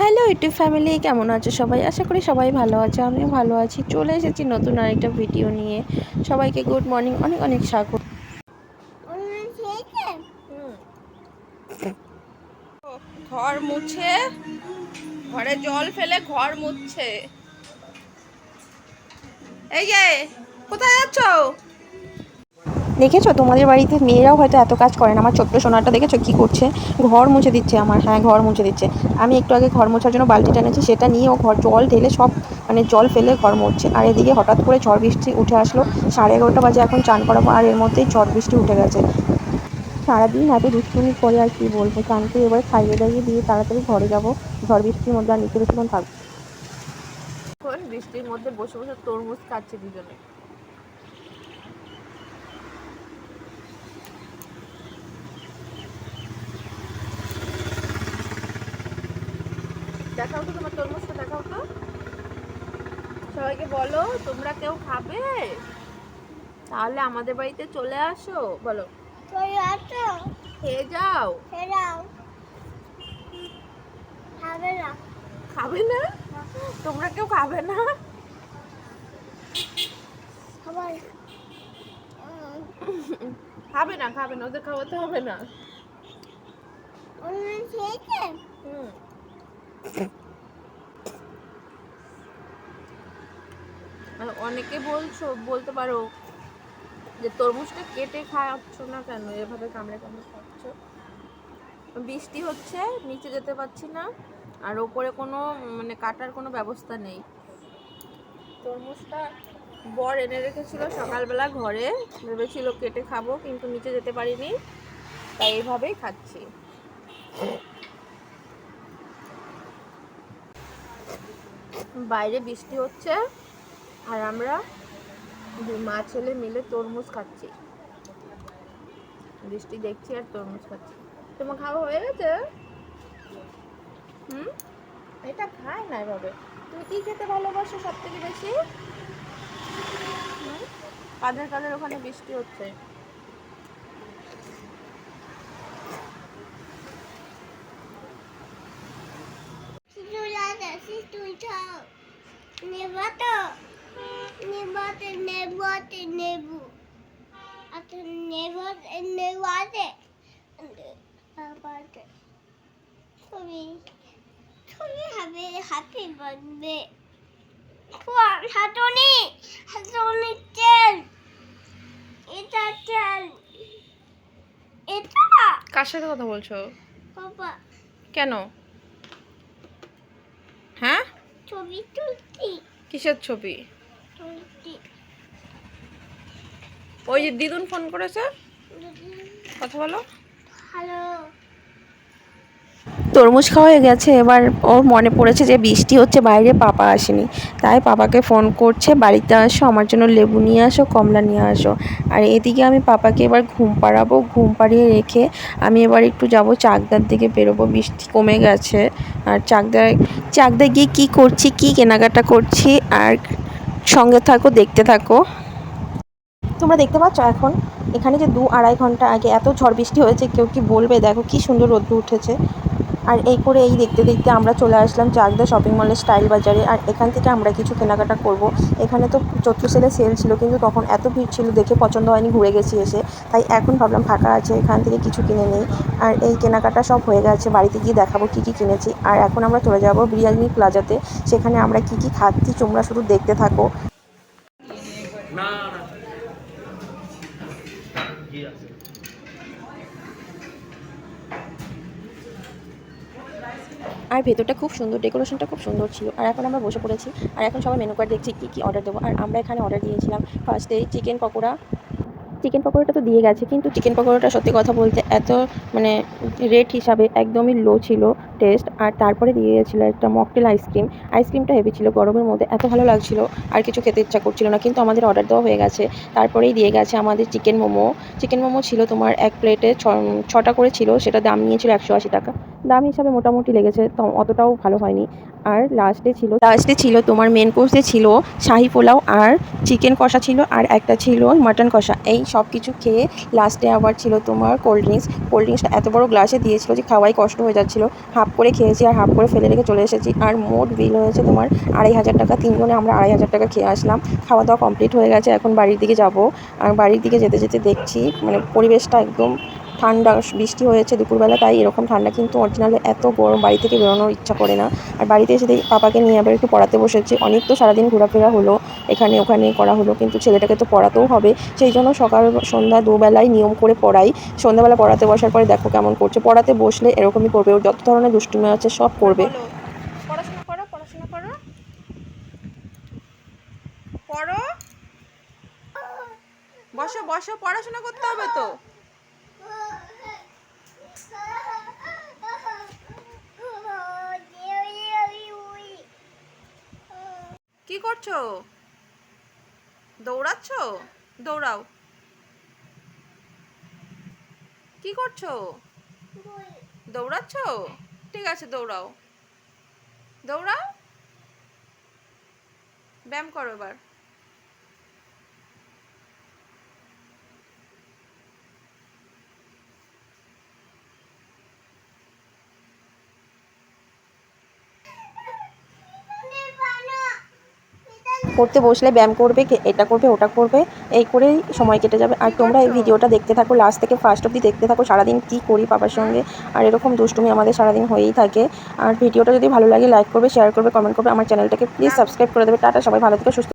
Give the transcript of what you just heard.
Hello YouTube family কেমন আছো সবাই? আশা করি সবাই ভালো আছে, আমিও ভালো আছি। চলে এসেছি নতুন আরেকটা ভিডিও নিয়ে। সবাইকে গুড মর্নিং অনেক অনেক স্বাগত। ঘর মুছে, ঘরে জল ফেলে ঘর মুছছে এই যে, কোথায় যাচ্ছ দেখেছ? তোমাদের বাড়িতে মেয়েরাও হয়তো এত কাজ করে না। আমার ছোট্ট সোনাটা দেখেছ? কি করছে? ঘর মুছে দিচ্ছে আমার। হ্যাঁ ঘর মুছে দিচ্ছে। আমি একটু আগে ঘর মোছার জন্য বালতিটা এনেছি সেটা নিয়ে ও ঘর জল ঢেলে সব মানে জল ফেলে ঘর মরছে আর এদিকে হঠাৎ করে ঝড় বৃষ্টি উঠে আসলো। সাড়ে এগারোটা বাজে এখন চান করাবো আর এর মধ্যেই ঝড় বৃষ্টি উঠে গেছে। সারাদিন এত দুষ্টুমি করে আর কি বলব? চানকে এবার খাইয়ে দাইয়ে দিয়ে তাড়াতাড়ি ঘরে যাব। ঝড় বৃষ্টির মধ্যে আর নিচে বেশিক্ষণ থাকব। বৃষ্টির মধ্যে বসে বসে তরমুজ খাচ্ছে দুজনে। দেখাও তো তোমার তরমুজটা দেখাও তো। সবাইকে বলো তোমরা কেউ খাবে? তাহলে আমাদের বাড়িতে চলে আসো বলো। খেয়ে যাও। খাবে না। তোমরা কেউ খাবে না? খাবে না খাবে না ওদের খাওয়াতে হবে না। হুম। আর অনেকে বলছো, বলতে পারো যে তরমুজটা কেটে খাওয়াচ্ছ না কেন? এভাবে কামড়ে কামড়ে খাচ্ছ? বৃষ্টি হচ্ছে, নিচে যেতে পারছি না, আর ওপরে কোনো মানে কাটার কোনো ব্যবস্থা নেই। তরমুজটা বর এনে রেখেছিল সকালবেলা ঘরে, ভেবেছিল কেটে খাব, কিন্তু নিচে যেতে পারিনি, তাই এইভাবেই খাচ্ছি। বাইরে বৃষ্টি হচ্ছে আর আমরা মা ছেলে মিলে তরমুজ খাচ্ছি। বৃষ্টি দেখছি আর তরমুজ খাচ্ছি। তোমার খাওয়া হয়ে গেছে? হুম? এটা খায় না এভাবে। তুমি কি খেতে ভালোবাসো সব থেকে বেশি? কাদের কাদের ওখানে বৃষ্টি হচ্ছে? নেবাতো নেবাতে নেবাতে নেবু আচ্ছা নেবাতে নেবাতে আবাতে তুমি তুমি হবে হাতে বাঁধবে। হাতনি হাতনি তেল এটা তেল এটা? কার সাথে কথা বলছো? বাবা। কেন? হ্যাঁ? ছবি তুলতি কিসের ছবি? ওই যে দিদুন ফোন করেছে? কথা বলো। হ্যালো। তরমুজ খাওয়া হয়ে গেছে এবার ওর মনে পড়েছে যে বৃষ্টি হচ্ছে বাইরে পাপা আসেনি। তাই পাপাকে ফোন করছে বাড়িতে আসো আমার জন্য লেবু নিয়ে আসো কমলা নিয়ে আসো। আর এদিকে আমি পাপাকে এবার ঘুম পাড়াবো ঘুম পাড়িয়ে রেখে আমি এবার একটু যাব চাকদার দিকে বেরোবো বৃষ্টি কমে গেছে। আর চাকদায় চাকদায় গিয়ে কি করছি, কি কেনাকাটা করছি, আর সঙ্গে থাকো, দেখতে থাকো। তোমরা দেখতে পাচ্ছ এখন, এখানে যে দু আড়াই ঘণ্টা আগে এত ঝড় বৃষ্টি হয়েছে, কেউ কি বলবে? দেখো কি সুন্দর রোদ্দু উঠেছে। আর এই করে এই দেখতে দেখতে আমরা চলে আসলাম চাকদা শপিং মলের স্টাইল বাজারে। আর এখান থেকে আমরা কিছু কেনাকাটা করব। এখানে তো চৈত্র সেলে সেল ছিল, কিন্তু তখন এত ভিড় ছিল, দেখে পছন্দ হয়নি, ঘুরে গেছি এসে। তাই এখন ভাবলাম ফাঁকা আছে, এখান থেকে কিছু কিনে নেই। আর এই কেনাকাটা সব হয়ে গেছে, বাড়িতে গিয়ে দেখাবো কী কী কিনেছি। আর এখন আমরা চলে যাব বিরিয়ানি প্লাজাতে সেখানে আমরা কী কী খাচ্ছি, তোমরা শুধু দেখতে থাকো। না না জি আছে আর ভেতরটা খুব সুন্দর ডেকোরেশনটা খুব সুন্দর ছিল। আর এখন আমরা বসে পড়েছি, আর এখন সবাই মেনু কার্ড দেখছি কী কী অর্ডার দেবো। আর আমরা এখানে অর্ডার দিয়েছিলাম ফার্স্টে চিকেন পকোড়া। চিকেন পকোড়াটা তো দিয়ে গেছে, কিন্তু চিকেন পকোড়াটা সত্যি কথা বলতে এত মানে রেট হিসাবে একদমই লো ছিল টেস্ট আর তারপরে দিয়ে গেছিল একটা মকটেল আইসক্রিম আইসক্রিমটা হেভি ছিল, গরমের মধ্যে এত ভালো লাগছিল, আর কিছু খেতে ইচ্ছা করছিল না। কিন্তু আমাদের অর্ডার দেওয়া হয়ে গেছে। তারপরেই দিয়ে গেছে আমাদের চিকেন মোমো। চিকেন মোমো ছিল তোমার এক প্লেটে ছটা করে ছিল, সেটা দাম নিয়েছিল একশো আশি টাকা। দাম হিসাবে মোটামুটি লেগেছে, তো অতটাও ভালো হয়নি। আর লাস্টে ছিল লাস্টে ছিল তোমার মেন কোর্সে ছিল শাহি পোলাও আর চিকেন কষা ছিল আর একটা ছিল মাটন কষা। এই সব সব কিছু খেয়ে লাস্টে আবার ছিল তোমার কোল্ড ড্রিঙ্কস কোল্ড ড্রিঙ্কসটা এত বড় গ্লাসে দিয়েছিল যে খাওয়াই কষ্ট হয়ে যাচ্ছিল। হাফ করে খেয়েছি আর হাফ করে ফেলে রেখে চলে এসেছি। আর মোট বিল হয়েছে তোমার আড়াই হাজার টাকা। তিনজনে আমরা আড়াই হাজার টাকা খেয়ে আসলাম। খাওয়া দাওয়া কমপ্লিট হয়ে গেছে। এখন বাড়ির দিকে যাব। আর বাড়ির দিকে যেতে যেতে দেখছি মানে পরিবেশটা একদম ঠান্ডা, বৃষ্টি হয়েছে দুপুরবেলা, তাই এরকম ঠান্ডা কিন্তু অরিজিনালে এত গরম বাড়ি থেকে বেরোনোর ইচ্ছা করে না। আর বাড়িতে এসে দেখি পাপাকে নিয়ে আবার একটু পড়াতে বসেছি। অনেক তো সারাদিন ঘোরাফেরা হলো, এখানে ওখানে করা হলো, কিন্তু ছেলেটাকে তো পড়াতেও হবে। সেই জন্য সকাল, সন্ধ্যা দুবেলায় নিয়ম করে পড়াই। সন্ধ্যাবেলা পড়াতে বসার পরে দেখো কেমন করছে। পড়াতে বসলে এরকমই করবে। ওর যত ধরনের দুষ্টুমি আছে সব করবে। বসো বসো, পড়াশোনা করতে হবে তো। কি করছ? দৌড়াচ্ছ? দৌড়াও। কি করছ? দৌড়াচ্ছ? ঠিক আছে দৌড়াও। দৌড়াও। ব্যায়াম করো এবার। পড়তে বসলে ব্যায়াম করবে এটা করবে, ওটা করবে, এই করেই সময় কেটে যাবে। আর তোমরা এই ভিডিওটা দেখতে থাকো লাস্ট থেকে ফার্স্ট অবধি দেখতে থাকো, সারাদিন কী করি বাবার সঙ্গে। আর এরকম দুষ্টুমি আমাদের সারাদিন হয়েই থাকে। আর ভিডিওটা যদি ভালো লাগে লাইক করবে শেয়ার করবে কমেন্ট করবে। আমার চ্যানেলটাকে প্লিজ সাবস্ক্রাইব করে দেবে। টাটা, সবাই ভালো থেকে, সুস্থ